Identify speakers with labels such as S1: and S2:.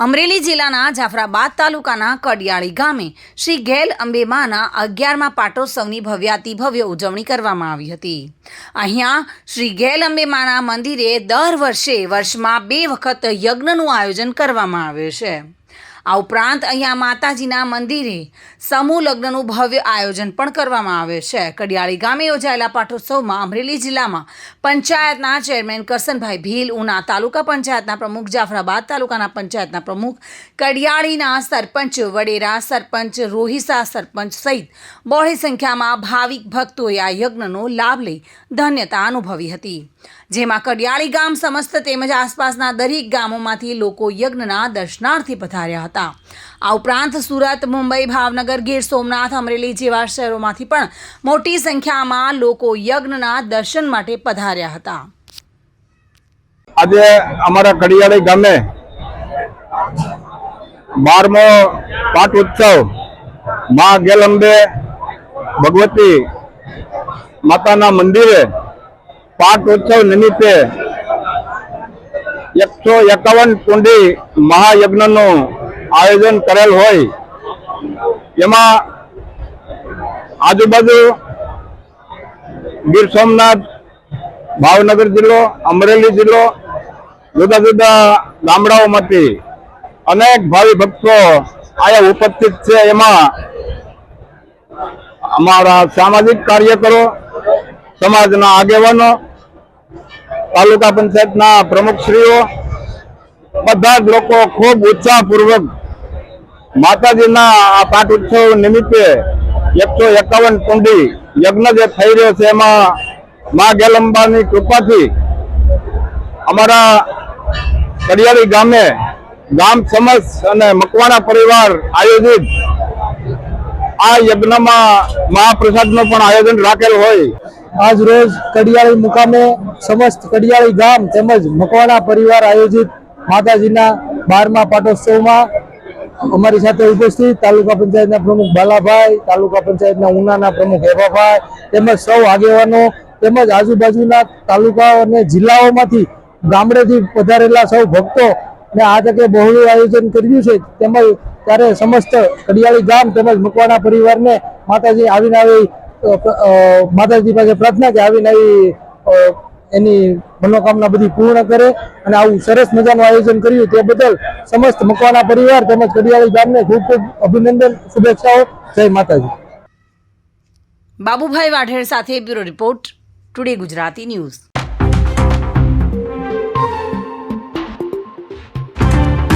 S1: અમરેલી જિલ્લાના જાફરાબાદ તાલુકાના કડિયાળી ગામે શ્રી ગેલ અંબેમાના અગિયારમાં પાટોત્સવની ભવ્યાતિ ભવ્ય ઉજવણી કરવામાં આવી હતી. અહીંયા શ્રી ગેલ અંબેમાના મંદિરે દર વર્ષે વર્ષમાં બે વખત યજ્ઞનું આયોજન કરવામાં આવે છે. આ ઉપરાંત અહીંયા માતાજીના મંદિરે સમૂહ લગ્નનું ભવ્ય આયોજન પણ કરવામાં આવે છે. કડિયાળી ગામે યોજાયેલા પાઠોત્સવમાં અમરેલી જિલ્લામાં પંચાયતના ચેરમેન કરસનભાઈ ભીલ, ઉના તાલુકા પંચાયતના પ્રમુખ, જાફરાબાદ તાલુકાના પંચાયતના પ્રમુખ, કડિયાળીના સરપંચ વડેરા, સરપંચ રોહિસા, સરપંચ સહિત બહોળી સંખ્યામાં ભાવિક ભક્તોએ આ યજ્ઞનો લાભ લઈ ધન્યતા અનુભવી હતી. જેમાં કડિયાળી ગામ સમસ્ત તેમજ આસપાસના દરેક ગામોમાંથી લોકો યજ્ઞના દર્શનાર્થે પધાર્યા હતા. આ ઉપરાંત સુરત, મુંબઈ, ભાવનગર, ગીર સોમનાથ, અમરેલી જેવા શહેરોમાંથી પણ મોટી સંખ્યામાં લોકો યજ્ઞના દર્શન માટે પધાર્યા હતા.
S2: આજે અમારા કડિયાળી ગામે બારમો પાટ ઉત્સવ મા ગેલંબે ભગવતી માતાના મંદિરે પાટ ઉત્સવ નિમિત્તે એકસો એકાવન કુંડી મહાયજ્ઞનું આયોજન કરેલ હોય. એમાં આજુબાજુ ગીર સોમનાથ, ભાવનગર જિલ્લો, અમરેલી જિલ્લો, જુદા જુદા ગામડાઓમાંથી અનેક ભાવિ ભક્તો આયા ઉપસ્થિત છે. એમાં અમારા સામાજિક કાર્યકરો, સમાજના આગેવાનો તાલુકા પંચાયતના પ્રમુખશ્રીઓ, બધા જ લોકો ખૂબ ઉત્સાહપૂર્વક માતાજીના આ પાઠ ઉત્સવ નિમિત્તે એકસો એકાવન કુંડી યજ્ઞ જે થઈ રહ્યો છે એમાં મા ગેલંબાની કૃપાથી અમારા કડિયાળી ગામે ગામ સમસ અને મકવાણા પરિવાર આયોજિત આ યજ્ઞમાં મહાપ્રસાદનું પણ આયોજન રાખેલ હોય.
S3: આજ રોજ કડિયાળી મુકામે સમસ્ત કડિયાળી ગામ તેમજ મકવાણા પરિવાર આયોજિત માતાજીના બારમા પાટોત્સવમાં અમારી સાથે ઉપસ્થિત તાલુકા પંચાયતના પ્રમુખ બાલાભાઈ, તાલુકા પંચાયતના ઉનાના પ્રમુખ એભાભાઈ તેમજ સૌ આગેવાનો તેમજ આજુબાજુના તાલુકાઓ અને જિલ્લાઓમાંથી ગામડેથી પધારેલા સૌ ભક્તો ને આ તકે બહોળું આયોજન કર્યું છે. તેમજ ત્યારે સમસ્ત કડિયાળી ગામ તેમજ મકવાણા પરિવારને માતાજી આવીને આવી માતાજી પાસે પ્રાર્થના કે આવી એની મનોકામના બધી પૂર્ણ કરે અને આવું સરસ મજાનું આયોજન કર્યું. તે બદલ સમસ્ત મકવાના પરિવાર તેમજ કડિયાળી ગામને ખૂબ ખૂબ અભિનંદન, શુભેચ્છાઓ. જય માતાજી.
S1: બાબુભાઈ વાઢેર સાથે bureau report, today Gujarati news.